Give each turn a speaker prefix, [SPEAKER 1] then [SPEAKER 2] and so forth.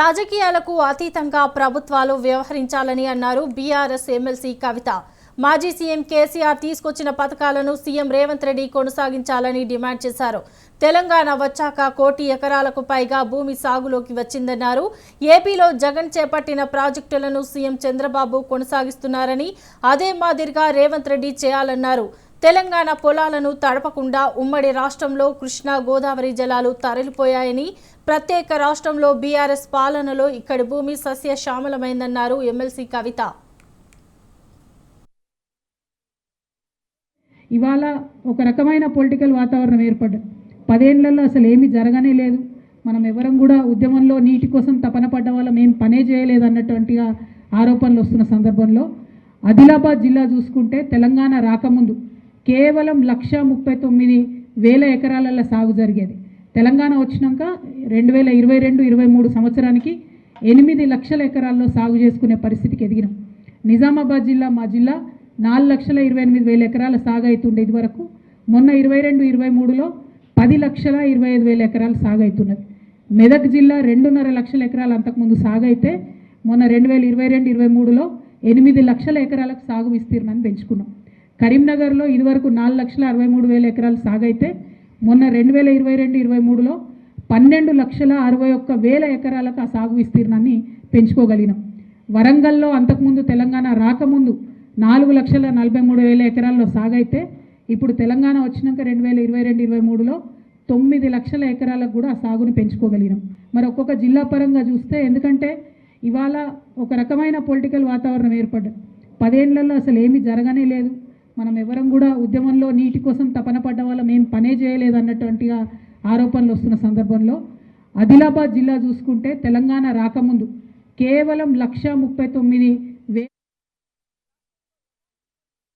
[SPEAKER 1] రాజకీయాలకు అతీతంగా ప్రభుత్వాలు వ్యవహరించాలని అన్నారు బీఆర్ఎస్ ఎమ్మెల్సీ కవిత. మాజీ సీఎం కేసీఆర్ తీసుకొచ్చిన పథకాలను సీఎం రేవంత్ రెడ్డి కొనసాగించాలని డిమాండ్ చేశారు. తెలంగాణ వచ్చాక కోటి ఎకరాలకు పైగా భూమి సాగులోకి వచ్చిందన్నారు. ఏపీలో జగన్ చేపట్టిన ప్రాజెక్టులను సీఎం చంద్రబాబు కొనసాగిస్తున్నారని అదే మాదిరిగా రేవంత్ రెడ్డి చేయాలన్నారు. తెలంగాణ పొలాలను తడపకుండా ఉమ్మడి రాష్ట్రంలో కృష్ణా గోదావరి జలాలు తరలిపోయాయని ప్రత్యేక రాష్ట్రంలో బీఆర్ఎస్ పాలనలో ఇక్కడి భూమి సస్యశ్యామలమైందన్నారు ఎమ్మెల్సీ కవిత.
[SPEAKER 2] ఇవాళ ఒక రకమైన పొలిటికల్ వాతావరణం ఏర్పడ్డది పదేళ్ళలో అసలు ఏమీ జరగనే లేదు. మనం ఎవరం కూడా ఉద్యమంలో నీటి కోసం తపన పడ్డ వాళ్ళం ఏం పనే చేయలేదు అన్నటువంటిగా ఆరోపణలు వస్తున్న సందర్భంలో ఆదిలాబాద్ జిల్లా చూసుకుంటే తెలంగాణ రాకముందు కేవలం లక్ష ముప్పై తొమ్మిది వేల ఎకరాలలో సాగు జరిగేది. తెలంగాణ వచ్చినాక రెండు వేల ఇరవై రెండు ఇరవై మూడు సంవత్సరానికి ఎనిమిది లక్షల ఎకరాల్లో సాగు చేసుకునే పరిస్థితికి ఎదిగినాం. నిజామాబాద్ జిల్లా మా జిల్లా నాలుగు లక్షల ఇరవై ఎనిమిది వేల ఎకరాల సాగు అవుతుండే ఇది వరకు మొన్న ఇరవై రెండు ఇరవై మూడులో పది లక్షల ఇరవై ఐదు వేల ఎకరాలు సాగు అవుతున్నది మెదక్ జిల్లా రెండున్నర లక్షల ఎకరాలు అంతకుముందు సాగు అయితే మొన్న రెండు వేల ఇరవై రెండు ఇరవై మూడులో ఎనిమిది లక్షల ఎకరాలకు సాగు విస్తీర్ణాన్ని పెంచుకున్నాం. కరీంనగర్లో ఇదివరకు నాలుగు లక్షల అరవై మూడు వేల ఎకరాలు సాగైతే మొన్న రెండు వేల ఇరవై రెండు ఇరవై మూడులో పన్నెండు లక్షల అరవై ఒక్క వేల ఎకరాలకు ఆ సాగు విస్తీర్ణాన్ని పెంచుకోగలిగినాం. వరంగల్లో అంతకుముందు తెలంగాణ రాకముందు నాలుగు లక్షల నలభై మూడు వేల ఎకరాల్లో సాగైతే ఇప్పుడు తెలంగాణ వచ్చినాక రెండు వేల ఇరవై రెండు ఇరవై మూడులో తొమ్మిది లక్షల ఎకరాలకు కూడా ఆ సాగును పెంచుకోగలిగినాం. మరి ఒక్కొక్క జిల్లా పరంగా చూస్తే ఎందుకంటే ఇవాళ ఒక రకమైన పొలిటికల్ వాతావరణం ఏర్పడ్డది. పదేళ్ళలో అసలు ఏమీ జరగనే లేదు. మనం ఎవరం కూడా ఉద్యమంలో నీటి కోసం తపన పడ్డ వాళ్ళం ఏం పనే చేయలేదు అన్నటువంటిగా ఆరోపణలు వస్తున్న సందర్భంలో ఆదిలాబాద్ జిల్లా చూసుకుంటే తెలంగాణ రాకముందు కేవలం లక్ష ముప్పై తొమ్మిది వే